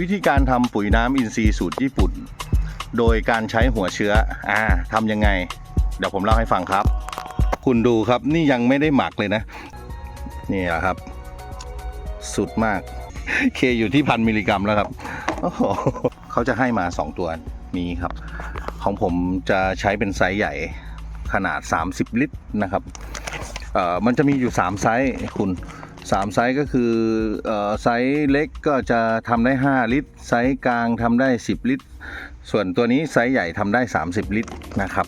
วิธีการทำปุ๋ยน้ำอินทรีย์สูตรญี่ปุ่น โดยการใช้หัวเชื้ออ่าทำยังไง เดี๋ยวผมเล่าให้ฟังครับ คุณดูครับนี่ยังไม่ได้หมักเลยนะ นี่แหละครับ สุดมากเคอยู่ที่พันมิลลิกรัมแล้วครับเขาจะให้มา 2 ตัวนี้ครับ ของผมจะใช้เป็นไซส์ใหญ่ขนาด 30 ลิตรนะครับ เอ่อมันจะมีอยู่ 3 ไซส์คุณ 3ไซส์ก็คืออไซส์เล็กก็จะทำได้ 5 ลิตร ไซส์กลางทำได้ 10 ลิตร ส่วนตัวนี้ไซส์ใหญ่ทำได้ 30 ลิตรนะครับ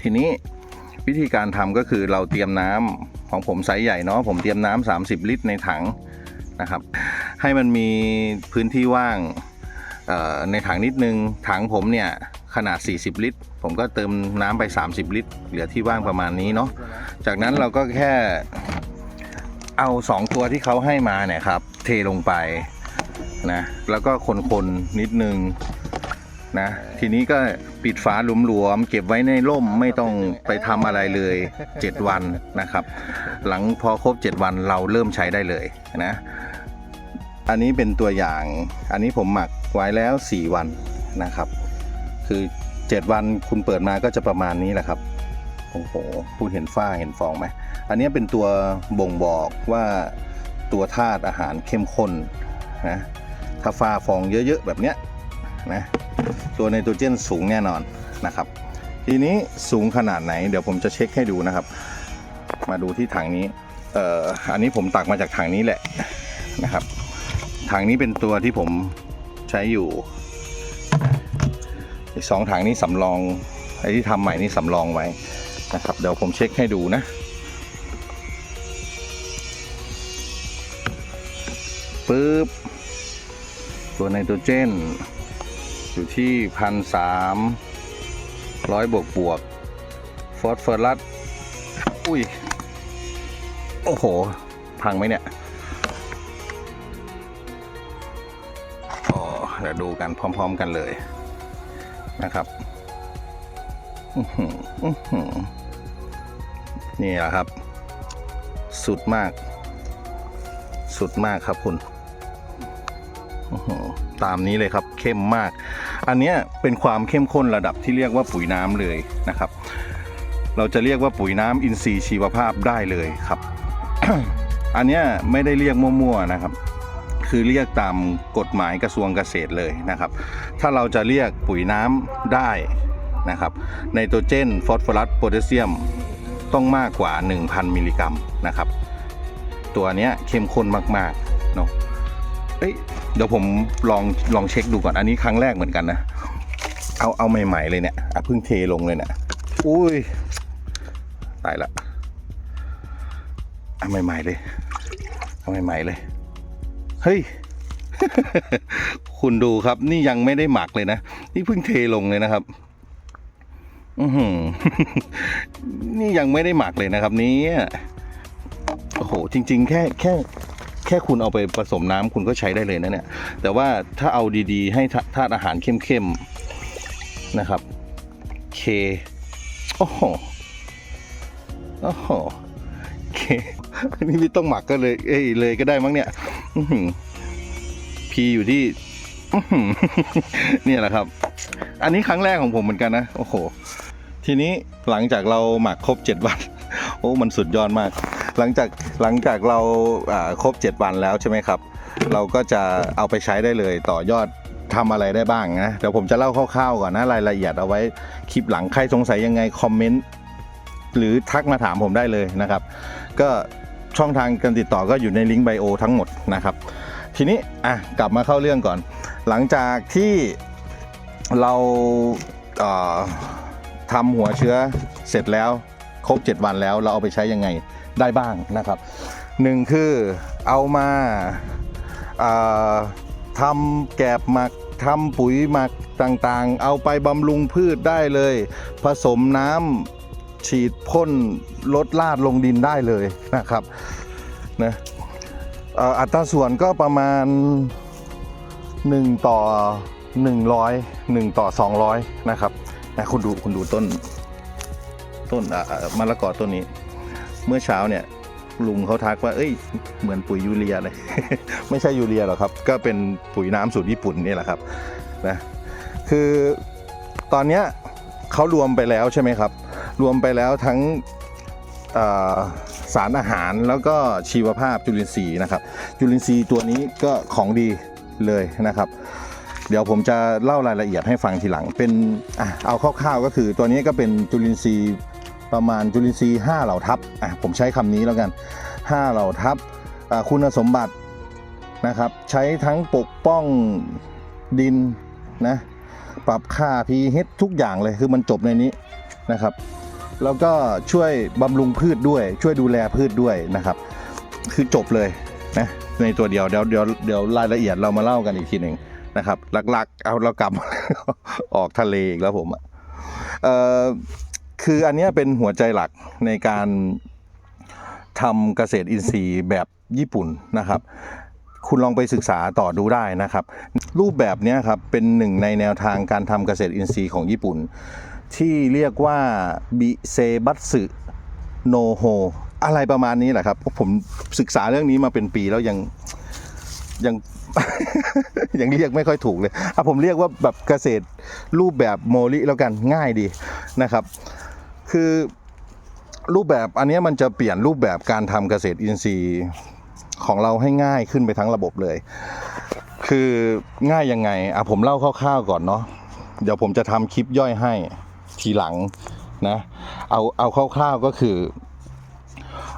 ทีนี้วิธีการทำก็คือเราเตรียมน้ำของผมไซส์ใหญ่เนาะผมเตรียมน้ำ30 ลิตรในถังนะครับ ให้มันมีพื้นที่ว่างในถังนิดนึง ถังผมเนี่ยขนาด 40 ลิตร ผมก็เติมน้ำไป 30 ลิตร เหลือที่ว่างประมาณนี้เนาะ จากนั้นเราก็แค่ เอา2ตัวที่เขาให้มาเนี่ยครับ เทลงไปนะแล้วก็คนๆนิดนึงนะทีนี้ก็ปิดฝาหลวมๆเก็บไว้ในร่มไม่ต้องไปทำอะไรเลย 7 วันนะครับ หลังพอครบ 7 วันเราเริ่มใช้ได้เลยนะอันนี้เป็นตัวอย่างอันนี้ผมหมักไว้แล้ว 4 วันนะครับ คือ 7 วันคุณเปิดมาก็จะประมาณนี้แหละครับโอ้โหพูดเห็นฝ้าเห็นฟองไหม อันนี้เป็นตัวบ่งบอกว่าตัวธาตุอาหารเข้มข้นนะถ้าฝ้าฟองเยอะๆแบบเนี้ยนะตัวไนโตรเจนสูงแน่นอนนะครับ ทีนี้สูงขนาดไหน เดี๋ยวผมจะเช็คให้ดูนะครับ มาดูที่ถังนี้เอ่ออันนี้ผมตักมาจากถังนี้แหละนะครับถังนี้เป็นตัวที่ผมใช้อยู่อีกสองถังนี้สำรองไอ้ที่ทำใหม่นี่สำรองไว้นะครับ เดี๋ยวผมเช็คให้ดูนะ ปึ๊บ ตัวไนโตรเจน อยู่ที่พันสามร้อยบวกบวก ฟอสฟอรัส อุ้ย โอ้โห พังไหมเนี่ยอ๋อเดี๋ยวดูกันพร้อม ๆ กันเลยนะครับอื้อหืออื้อหือนี่แหละครับ สุดมาก สุดมากครับคุณ ตามนี้เลยครับเข้มมาก อันนี้เป็นความเข้มข้นระดับที่เรียกว่าปุ๋ยน้ำเลยนะครับ เราจะเรียกว่าปุ๋ยน้ำอินทรีย์ชีวภาพได้เลยครับ อันนี้ไม่ได้เรียกมั่วๆนะครับ คือเรียกตามกฎหมายกระทรวงเกษตรเลยนะครับ ถ้าเราจะเรียกปุ๋ยน้ำได้นะครับไนโตรเจนฟอสฟอรัสโพแทสเซียมต้องมากกว่า 1,000 มิลลิกรัมนะครับ ตัวนี้เข้มข้นมากๆเนาะ เอ้ยเดี๋ยวผมลองลองเช็คดูก่อนอันนี้ครั้งแรกเหมือนกันนะ เอาเอาใหม่ๆเลยเนี่ยเพิ่งเทลงเลยเนี่ยอุ้ยตายละเอาใหม่ๆเลยเอาใหม่ๆเลย เฮ้ย คุณดูครับ นี่ยังไม่ได้หมักเลยนะ นี่เพิ่งเทลงเลยนะครับ อือหือนี่ยังไม่ได้หมักเลยนะครับนี้โอ้โห จริง ๆ แค่แค่ แค่คุณเอาไปผสมน้ำคุณก็ใช้ได้เลยนะเนี่ย แต่ว่าถ้าเอาดีๆ ให้ธาตุอาหารเข้มๆนะครับ เคโอ้โหโอ้โหเคอันนี้ไม่ต้องหมักก็เลย เอ้ยเลยก็ได้มั้งเนี่ยพีอยู่ที่เนี่ยแหละครับ อันนี้ครั้งแรกของผมเหมือนกันนะ โอ้โห ทีนี้หลังจากเราหมักครบ7วัน โอ้ มันสุดยอดมาก หลังจาก หลังจากเราครบ 7 วันแล้วใช่ไหมครับ เราก็จะเอาไปใช้ได้เลยต่อยอดทำอะไรได้บ้างนะเดี๋ยวผมจะเล่าคร่าวๆก่อนนะรายละเอียดเอาไว้คลิปหลังใครสงสัยยังไงคอมเมนต์หรือทักมาถามผมได้เลยนะครับ ก็ช่องทางการติดต่อก็อยู่ในลิงก์ไบโอทั้งหมดนะครับ ทีนี้อะกลับมาเข้าเรื่องก่อน หลังจากที่เราเทำหัวเชื้อเสร็จแล้วครบ 7 วันแล้วเราเอาไปใช้ยังไง ได้บ้างนะครับหนึ่งคือเอามาเอ่อทำแกบหมักทำปุ๋ยหมักต่างๆ เอาไปบำรุงพืชได้เลย ผสมน้ำฉีดพ่นลดลาดลงดินได้เลยนะครับนะอัตราส่วนก็ประมาณ 1 ต่อ 100 1 ต่อ 200 นะครับนะคุณดูคุณดูต้น ต้นมะละกอต้นนี้ เมื่อเช้าเนี่ยลุงเขาทักว่า เอ้ย เหมือนปุ๋ยยูเรียเลย ไม่ใช่ยูเรียหรอกครับ ก็เป็นปุ๋ยน้ำสูตรญี่ปุ่นนี่แหละครับนะคือตอนเนี้ยเขารวมไปแล้วใช่ไหมครับ รวมไปแล้วทั้งสารอาหารแล้วก็ชีวภาพจุลินทรีย์นะครับ จุลินทรีย์ตัวนี้ก็ของดีเลยนะครับ เดี๋ยวผมจะเล่ารายละเอียดให้ฟังทีหลังเป็นอเอาคร่าวๆก็คือตัวนี้ก็เป็นจุลินทรีย์ ประมาณจุลินทรีย์5เหล่าทับอะผมใช้คำนี้แล้วกัน 5 เหล่าทับคุณสมบัตินะครับใช้ทั้งปกป้องดินนะปรับค่า pH ทุกอย่างเลยคือมันจบในนี้นะครับ แล้วก็ช่วยบำรุงพืชด้วย ช่วยดูแลพืชด้วยนะครับ คือจบเลยนะในตัวเดียวเดี๋ยวเดี๋ยวเดี๋ยวรายละเอียดเรามาเล่ากันอีกทีหนึ่งนะครับ หลักๆ เอาเรากลับออกทะเลอีกแล้วผมอะเอ่อ คืออันนี้เป็นหัวใจหลักในการทำเกษตรอินทรีย์แบบญี่ปุ่นนะครับ คุณลองไปศึกษาต่อดูได้นะครับ รูปแบบนี้ครับเป็นหนึ่งในแนวทางการทำเกษตรอินทรีย์ของญี่ปุ่น ที่เรียกว่าบิเซบัตสึโนโฮอะไรประมาณนี้แหละครับเพราะผมศึกษาเรื่องนี้มาเป็นปีแล้วยังยังยังเรียกไม่ค่อยถูกเลยอะผมเรียกว่าแบบเกษตรรูปแบบโมลิแล้วกันง่ายดีนะครับ คือรูปแบบอันนี้มันจะเปลี่ยนรูปแบบการทำเกษตรอินทรีย์ของเราให้ง่ายขึ้นไปทั้งระบบเลย คือง่ายยังไงอะผมเล่าคร่าวๆก่อนเนาะเดี๋ยวผมจะทำคลิปย่อยให้ทีหลังนะเอาเอาคร่าวๆก็คือ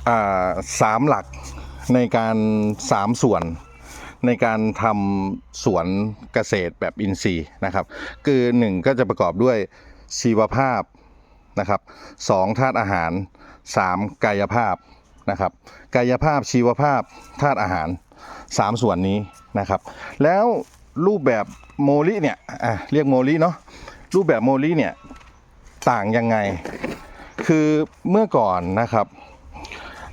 อ่าสามหลักในการสามส่วนในการทำสวนเกษตรแบบอินทรีย์นะครับ คือหนึ่งก็จะประกอบด้วยชีวภาพ นะครับสองธาตุอาหารสามกายภาพนะครับกายภาพชีวภาพธาตุอาหารสามส่วนนี้นะครับ แล้วรูปแบบโมลิเนี่ยเรียกโมลิเนาะรูปแบบโมลิเนี่ยต่างยังไง คือเมื่อก่อนนะครับ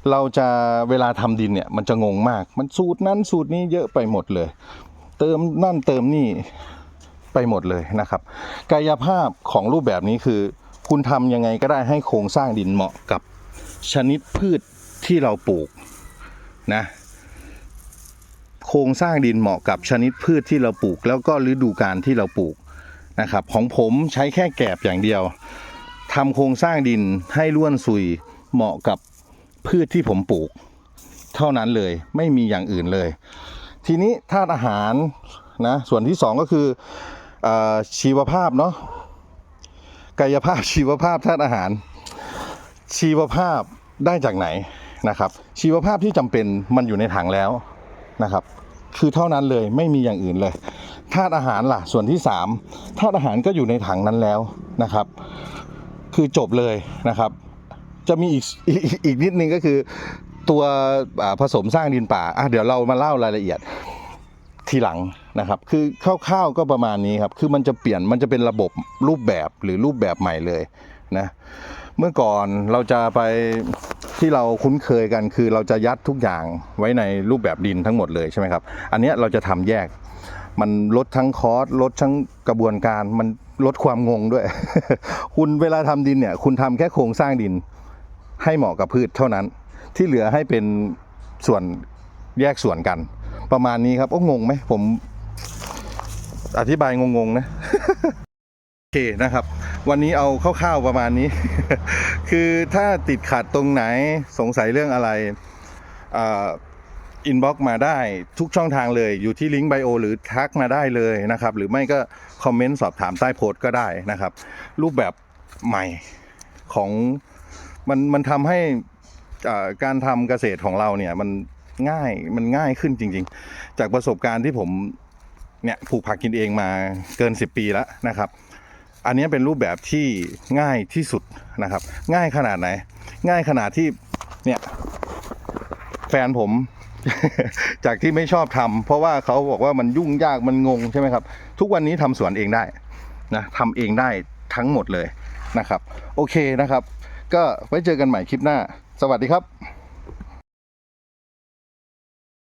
เราจะเวลาทำดินเนี่ยมันจะงงมาก มันสูตรนั้นสูตรนี้เยอะไปหมดเลย เติมนั่นเติมนี่ไปหมดเลยนะครับ กายภาพของรูปแบบนี้คือ คุณทำยังไงก็ได้ให้โครงสร้างดินเหมาะกับชนิดพืชที่เราปลูกนะโครงสร้างดินเหมาะกับชนิดพืชที่เราปลูก แล้วก็ฤดูกาลที่เราปลูกนะครับ ของผมใช้แค่แกบอย่างเดียวทำโครงสร้างดินให้ร่วนซุยเหมาะกับพืชที่ผมปลูก เท่านั้นเลยไม่มีอย่างอื่นเลย ทีนี้ธาตุอาหารนะส่วนที่สองก็คือออชีวภาพเนาะ กายภาพชีวภาพธาตุอาหาร ชีวภาพได้จากไหนนะครับ ชีวภาพที่จำเป็นมันอยู่ในถังแล้วนะครับ คือเท่านั้นเลยไม่มีอย่างอื่นเลยธาตุอาหารล่ะส่วนที่สามธาตุอาหารก็อยู่ในถังนั้นแล้วนะครับ คือจบเลยนะครับ จะมีอีกอีกอีกนิดนึงก็คือตัวผสมสร้างดินป่าอะเดี๋ยวเรามาเล่ารายละเอียดทีหลัง นะครับ คือคร่าวๆก็ประมาณนี้ครับ คือมันจะเปลี่ยน มันจะเป็นระบบรูปแบบหรือรูปแบบใหม่เลยนะ เมื่อก่อนเราจะไปที่เราคุ้นเคยกัน คือเราจะยัดทุกอย่างไว้ในรูปแบบดินทั้งหมดเลยใช่ไหมครับ อันนี้เราจะทำแยก มันลดทั้งคอสลดทั้งกระบวนการ มันลดความงงด้วย คุณเวลาทำดินเนี่ย คุณทำแค่โครงสร้างดิน ให้เหมาะกับพืชเท่านั้น ที่เหลือให้เป็นส่วนแยกส่วนกันประมาณนี้ครับ โอ้งงไหมผม อธิบายงงๆนะโอเคนะครับ วันนี้เอาคร่าวๆประมาณนี้ คือถ้าติดขัดตรงไหนสงสัยเรื่องอะไรอินบ็อกมาได้ทุกช่องทางเลย อยู่ที่ลิงก์ไบโอหรือทักมาได้เลยนะครับ หรือไม่ก็คอมเมนต์สอบถามใต้โพสต์ก็ได้นะครับ รูปแบบใหม่ของมันมันทำให้การทำเกษตรของเราเนี่ยมันง่ายมันง่ายขึ้นจริง ๆ จากประสบการณ์ที่ผม เนี่ยปลูกผักกินเองมาเกิน 10 ปีแล้วนะครับ อันนี้เป็นรูปแบบที่ง่ายที่สุดนะครับ ง่ายขนาดไหน ง่ายขนาดที่เนี่ยแฟนผม จากที่ไม่ชอบทำเพราะว่าเขาบอกว่ามันยุ่งยากมันงงใช่ไหมครับ ทุกวันนี้ทำสวนเองได้นะทำเองได้ทั้งหมดเลยนะครับ โอเคนะครับ ก็ไว้เจอกันใหม่คลิปหน้า สวัสดีครับ